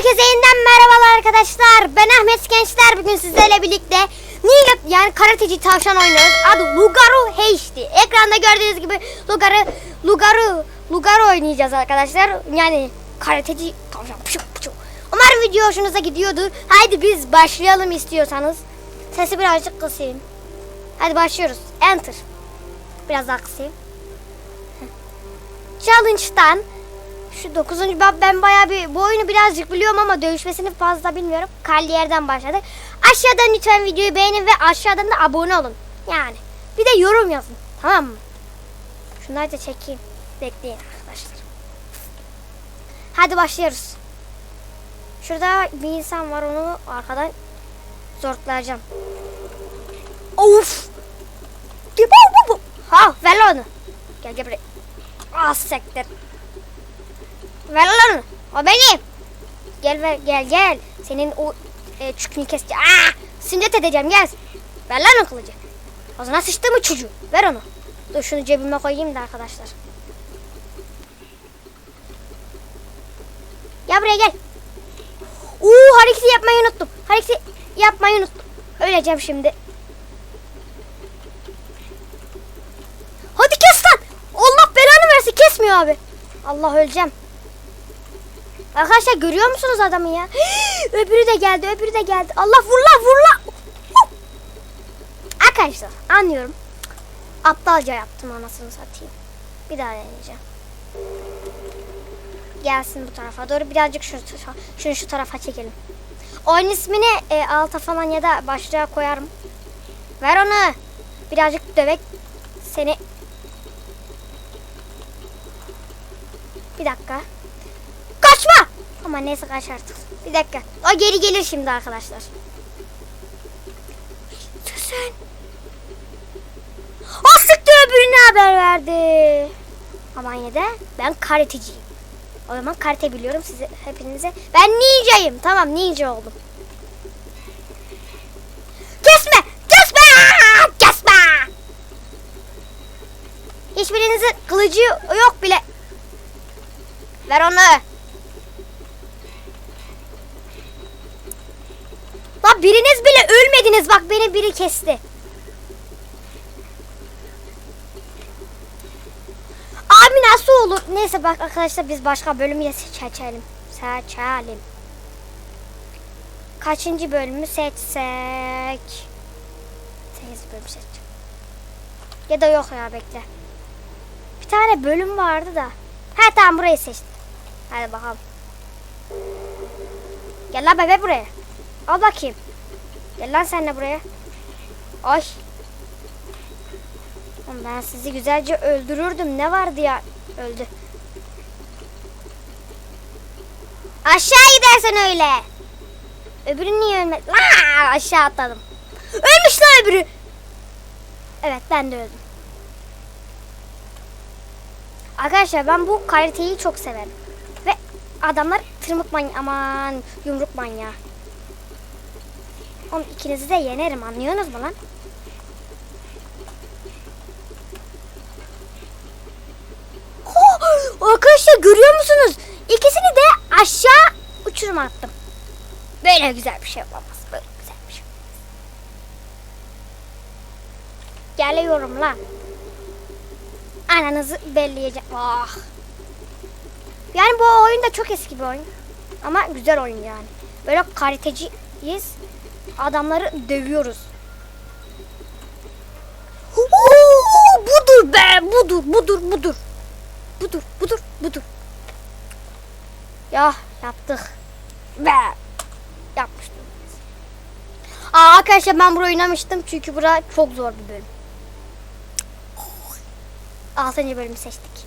Herkese yeniden merhabalar arkadaşlar. Ben Ahmet Gençler. Bugün sizlerle birlikte Niye yani karateci tavşan oynuyoruz. Adı Lugaru HD. Ekranda gördüğünüz gibi Lugaru Lugaru Lugaru oynayacağız arkadaşlar. Yani karateci tavşan. Pışık pışık. Umarım video hoşunuza gidiyordur. Haydi biz başlayalım istiyorsanız. Sesi birazcık kısayım. Hadi başlıyoruz. Enter. Biraz daha kısayım. Challenge'dan şu 9. bab ben bayağı bir bu oyunu birazcık biliyorum ama dövüşmesini fazla bilmiyorum. Kalli yerden başladık. Aşağıdan lütfen videoyu beğenin ve aşağıdan da abone olun. Yani bir de yorum yazın. Tamam mı? Şunları da çekeyim. Bekleyin arkadaşlar. Hadi başlıyoruz. Şurada bir insan var onu arkadan zortlayacağım. Of! Ha ver onu. Gel gel buraya. Ah sektir. Ver lan. O benim. Gel ver gel gel. Senin o e, çükünü keseceğim. Aa! Sünnet edeceğim gel. Ver lan o kılıcı. Ağzına sıçtı mı çocuğu? Ver onu. Dur şunu cebime koyayım da arkadaşlar. Gel buraya gel. Oo hareketi yapmayı unuttum. Hareketi yapmayı unuttum. Öleceğim şimdi. Hadi kes lan. Allah belanı versin kesmiyor abi. Allah öleceğim. Arkadaşlar görüyor musunuz adamı ya? öbürü de geldi, öbürü de geldi. Allah vur la vur la. Arkadaşlar anlıyorum. Aptalca yaptım anasını satayım. Bir daha deneyeceğim. Gelsin bu tarafa doğru. Birazcık şu, şunu şu tarafa çekelim. Oyun ismini e, alta falan ya da başlığa koyarım. Ver onu. Birazcık dövek seni. Bir dakika. Kaçma! Ama neyse kaç artık. Bir dakika. O geri gelir şimdi arkadaşlar. Susun. O sıktı öbürüne haber verdi. Aman ya da ben karateciyim. O zaman karate biliyorum size hepinize. Ben ninjayım. Tamam ninja oldum. Kesme! Kesme! Kesme! Hiçbirinizin kılıcı yok bile. Ver onu. Bile ölmediniz. Bak beni biri kesti. Abi nasıl olur? Neyse bak arkadaşlar biz başka bölümü de seçelim. Seçelim. Kaçıncı bölümü seçsek? 8 bölüm seç. Ya da yok ya bekle. Bir tane bölüm vardı da. Ha tamam burayı seçtim. Hadi bakalım. Gel lan bebe buraya. Al bakayım. Gel lan sen de buraya. Ay. Ben sizi güzelce öldürürdüm. Ne vardı ya? Öldü. Aşağı gidersen öyle. Öbürü niye ölmedi? Aa, aşağı atladım. Ölmüş lan öbürü. Evet ben de öldüm. Arkadaşlar ben bu kaliteyi çok severim. Ve adamlar tırmık manyağı aman yumruk manyağı. Oğlum ikinizi de yenerim anlıyorsunuz mu lan? Oh, arkadaşlar görüyor musunuz? İkisini de aşağı uçurum attım. Böyle güzel bir şey olamaz. Böyle güzel bir şey. Geliyorum lan. Ananızı belleyeceğim. Ah. Yani bu oyun da çok eski bir oyun. Ama güzel oyun yani. Böyle karateciyiz. Adamları dövüyoruz. Oo, budur be, budur, budur, budur. Budur, budur, budur. Ya yaptık. Be. Yapmıştım. Aa, arkadaşlar ben burayı oynamıştım çünkü bura çok zor bir bölüm. 6. bölümü seçtik.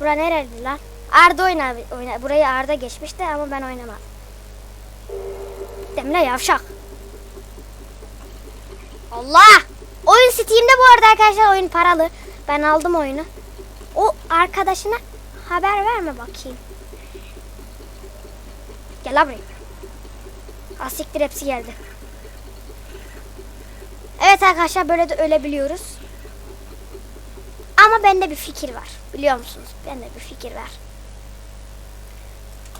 Bura nerede lan? Arda oyna, oyna. Burayı Arda geçmişti ama ben oynamadım. Demle yavşak. Allah! Oyun Steam'de bu arada arkadaşlar oyun paralı. Ben aldım oyunu. O arkadaşına haber verme bakayım. Gel buraya. Asiktir hepsi geldi. Evet arkadaşlar böyle de ölebiliyoruz. Ama bende bir fikir var. Biliyor musunuz? Bende bir fikir var.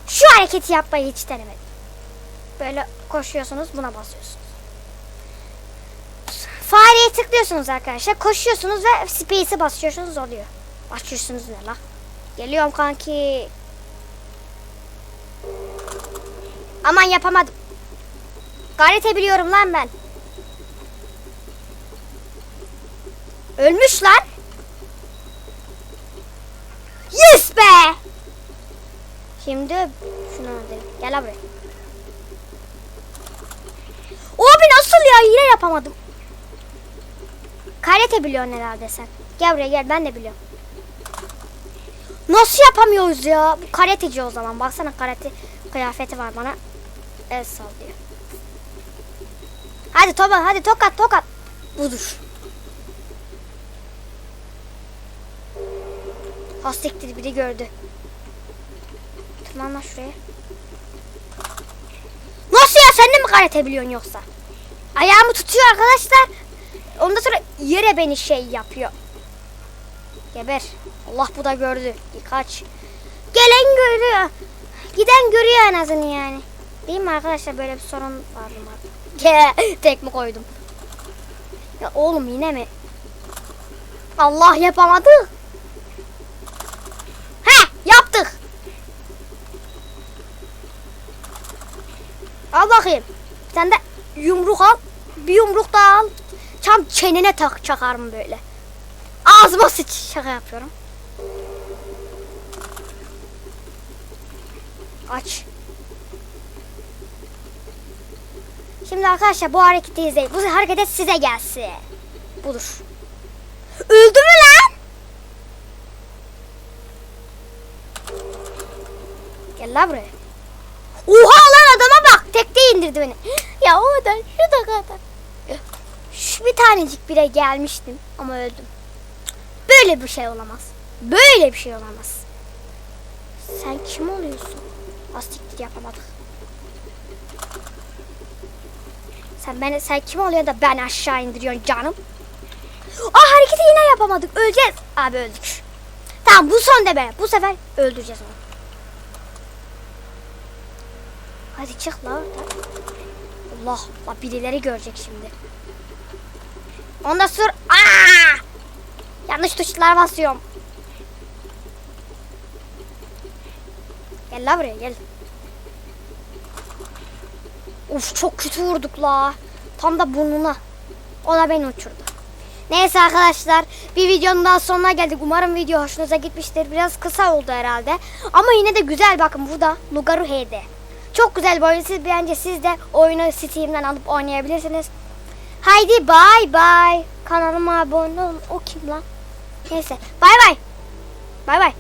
Şu hareketi yapmayı hiç denemedim. Böyle koşuyorsunuz buna basıyorsunuz. Fareye tıklıyorsunuz arkadaşlar. Koşuyorsunuz ve space'e basıyorsunuz oluyor. Basıyorsunuz ne la? Geliyorum kanki. Aman yapamadım. Gayret biliyorum lan ben. Ölmüş lan. Yes be. Şimdi şunu alayım. Gel abi. Abi nasıl ya? Yine yapamadım. Karate biliyorsun herhalde sen. Gel buraya gel ben de biliyorum. Nasıl yapamıyoruz ya? Bu karateci o zaman. Baksana karate kıyafeti var bana. El sallıyor. Hadi topa hadi tokat tokat. Budur. Hastiktir biri gördü. Tırman lan şuraya. Nasıl ya sen de mi karate biliyorsun yoksa? Ayağımı tutuyor arkadaşlar. Ondan sonra yere beni şey yapıyor. Geber. Allah bu da gördü. Kaç. Gelen görüyor. Giden görüyor en azından yani. Değil mi arkadaşlar böyle bir sorun var mı? Tek mi koydum? Ya oğlum yine mi? Allah yapamadı. He yaptık. Al bakayım. Tane de yumruk al. Bir yumruk daha al. Çam çenene tak çakarım böyle. Ağzıma sıç şaka yapıyorum. Aç. Şimdi arkadaşlar bu hareketi izleyin. Bu hareket size gelsin. Budur. Öldü lan? Gel lan buraya. Oha lan adama bak. Tekte indirdi beni. Ya o da şu da kadar. Şu bir tanecik bile gelmiştim ama öldüm. Böyle bir şey olamaz. Böyle bir şey olamaz. Sen kim oluyorsun? Astiktir yapamadık. Sen beni sen kim oluyorsun da ben aşağı indiriyorsun canım? Aa hareketi yine yapamadık. Öleceğiz. Abi öldük. Tamam bu son de be. Bu sefer öldüreceğiz onu. Hadi çık la oradan. Allah Allah birileri görecek şimdi. Ondan sonra aa! Yanlış tuşlara basıyorum. Gel la buraya gel. Uf çok kötü vurduk la. Tam da burnuna. O da beni uçurdu. Neyse arkadaşlar bir videonun daha sonuna geldik. Umarım video hoşunuza gitmiştir. Biraz kısa oldu herhalde. Ama yine de güzel bakın burada Lugaru HD. Çok güzel bir oyun. Siz bence siz de oyunu Steam'den alıp oynayabilirsiniz. Haydi bay bay. Kanalıma abone olun. O kim lan? Neyse. Bay bay. Bay bay.